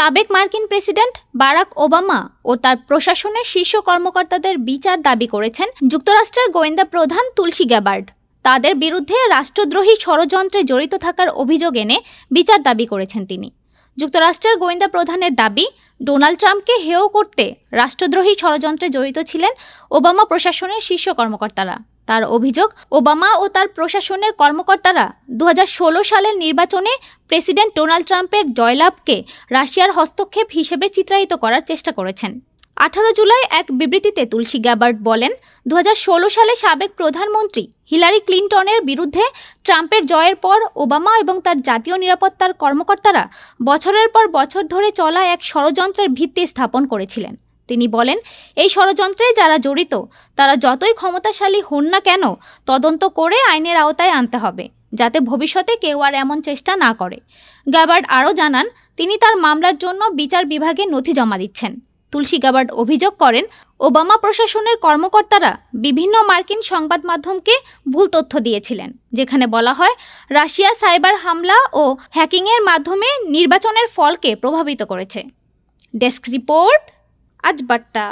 সাবেক মার্কিন president Barack Obama ও তার প্রশাসনের শীর্ষ কর্মকর্তাদের বিচার দাবি করেছেন যুক্তরাষ্ট্রের গোয়েন্দা প্রধান তুলসী গ্যাবার্ড। তাদের বিরুদ্ধে রাষ্ট্রদ্রোহী ষড়যন্ত্রে জড়িত থাকার অভিযোগ এনে বিচার দাবি করেছেন তিনি। যুক্তরাষ্ট্রের গোয়েন্দা প্রধানের দাবি, ডোনাল্ড ট্রাম্পকে হেয় করতে রাষ্ট্রদ্রোহী ষড়যন্ত্রে জড়িত ছিলেন ওবামা প্রশাসনের শীর্ষ কর্মকর্তারা। তার অভিযোগ, ওবামা ও তার প্রশাসনের কর্মকর্তারা দু হাজার ষোলো সালের নির্বাচনে প্রেসিডেন্ট ডোনাল্ড ট্রাম্পের জয়লাভকে রাশিয়ার হস্তক্ষেপ হিসেবে চিত্রায়িত করার চেষ্টা করেছেন। আঠারো জুলাই এক বিবৃতিতে তুলসী গ্যাবার্ড বলেন দু হাজার ষোলো সালে সাবেক প্রধানমন্ত্রী হিলারি ক্লিন্টনের বিরুদ্ধে ট্রাম্পের জয়ের পর ওবামা এবং তার জাতীয় নিরাপত্তার কর্মকর্তারা বছরের পর বছর ধরে চলা এক ষড়যন্ত্রের ভিত্তি স্থাপন করেছিলেন। তিনি বলেন, এই ষড়যন্ত্রে যারা জড়িত, তারা যতই ক্ষমতাশালী হন না কেন, তদন্ত করে আইনের আওতায় আনতে হবে, যাতে ভবিষ্যতে কেউ আর এমন চেষ্টা না করে। গ্যাবার্ড আরও জানান, তিনি তার মামলার জন্য বিচার বিভাগে নথি জমা দিচ্ছেন। তুলসী গ্যাবার্ড অভিযোগ করেন, ওবামা প্রশাসনের কর্মকর্তারা বিভিন্ন মার্কিন সংবাদ মাধ্যমকে ভুল তথ্য দিয়েছিলেন, যেখানে বলা হয়, রাশিয়া সাইবার হামলা ও হ্যাকিংয়ের মাধ্যমে নির্বাচনের ফলকে প্রভাবিত করেছে। Desk report అజ్బట్టా